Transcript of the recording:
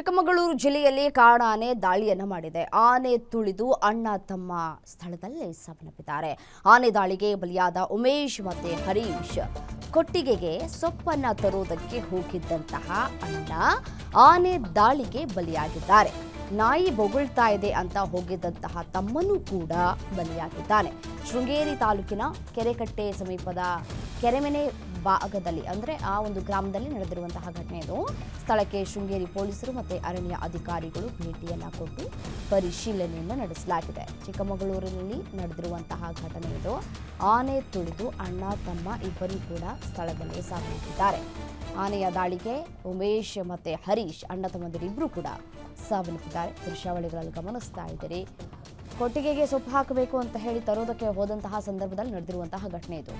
ಚಿಕ್ಕಮಗಳೂರು ಜಿಲ್ಲೆಯಲ್ಲಿ ಕಾಡಾನೆ ದಾಳಿಯನ್ನು ಮಾಡಿದೆ. ಆನೆ ತುಳಿದು ಅಣ್ಣ ತಮ್ಮ ಸ್ಥಳದಲ್ಲೇ ಸಾವನ್ನಪ್ಪಿದ್ದಾರೆ. ಆನೆ ದಾಳಿಗೆ ಬಲಿಯಾದ ಉಮೇಶ್ ಮತ್ತೆ ಹರೀಶ್ ಕೊಟ್ಟಿಗೆಗೆ ಸೊಪ್ಪನ್ನ ತರುವುದಕ್ಕೆ ಹೋಗಿದ್ದಂತಹ ಅಣ್ಣ ಆನೆ ದಾಳಿಗೆ ಬಲಿಯಾಗಿದ್ದಾರೆ. ನಾಯಿ ಬೊಗಳ್ತಾ ಇದೆ ಅಂತ ಹೋಗಿದ್ದಂತಹ ತಮ್ಮನೂ ಕೂಡ ಬಲಿಯಾಗಿದ್ದಾನೆ. ಶೃಂಗೇರಿ ತಾಲೂಕಿನ ಕೆರೆಕಟ್ಟೆ ಸಮೀಪದ ಕೆರೆಮೆನೆ ಭಾಗದಲ್ಲಿ, ಅಂದರೆ ಆ ಒಂದು ಗ್ರಾಮದಲ್ಲಿ ನಡೆದಿರುವಂತಹ ಘಟನೆ ಇದು. ಸ್ಥಳಕ್ಕೆ ಶೃಂಗೇರಿ ಪೊಲೀಸರು ಮತ್ತು ಅರಣ್ಯ ಅಧಿಕಾರಿಗಳು ಭೇಟಿಯನ್ನು ಕೊಟ್ಟು ಪರಿಶೀಲನೆಯನ್ನು ನಡೆಸಲಾಗಿದೆ. ಚಿಕ್ಕಮಗಳೂರಿನಲ್ಲಿ ನಡೆದಿರುವಂತಹ ಘಟನೆ ಇದು. ಆನೆ ತುಳಿದು ಅಣ್ಣ, ತಮ್ಮ ಇಬ್ಬರು ಕೂಡ ಸ್ಥಳದಲ್ಲಿ ಸಾವನ್ನಪ್ಪಿದ್ದಾರೆ. ಆನೆಯ ದಾಳಿಗೆ ಉಮೇಶ್ ಮತ್ತು ಹರೀಶ್, ಅಣ್ಣ ತಮ್ಮಂದಿರಿಬ್ಬರು ಕೂಡ ಸಾವನ್ನಪ್ಪಿದ್ದಾರೆ. ದೃಶ್ಯಾವಳಿಗಳಲ್ಲಿ ಗಮನಿಸ್ತಾ ಇದ್ದೀರಿ. ಕೊಟ್ಟಿಗೆಗೆ ಸೊಪ್ಪು ಹಾಕಬೇಕು ಅಂತ ಹೇಳಿ ತರೋದಕ್ಕೆ ಹೋದಂತಹ ಸಂದರ್ಭದಲ್ಲಿ ನಡೆದಿರುವಂತಹ ಘಟನೆ ಇದು.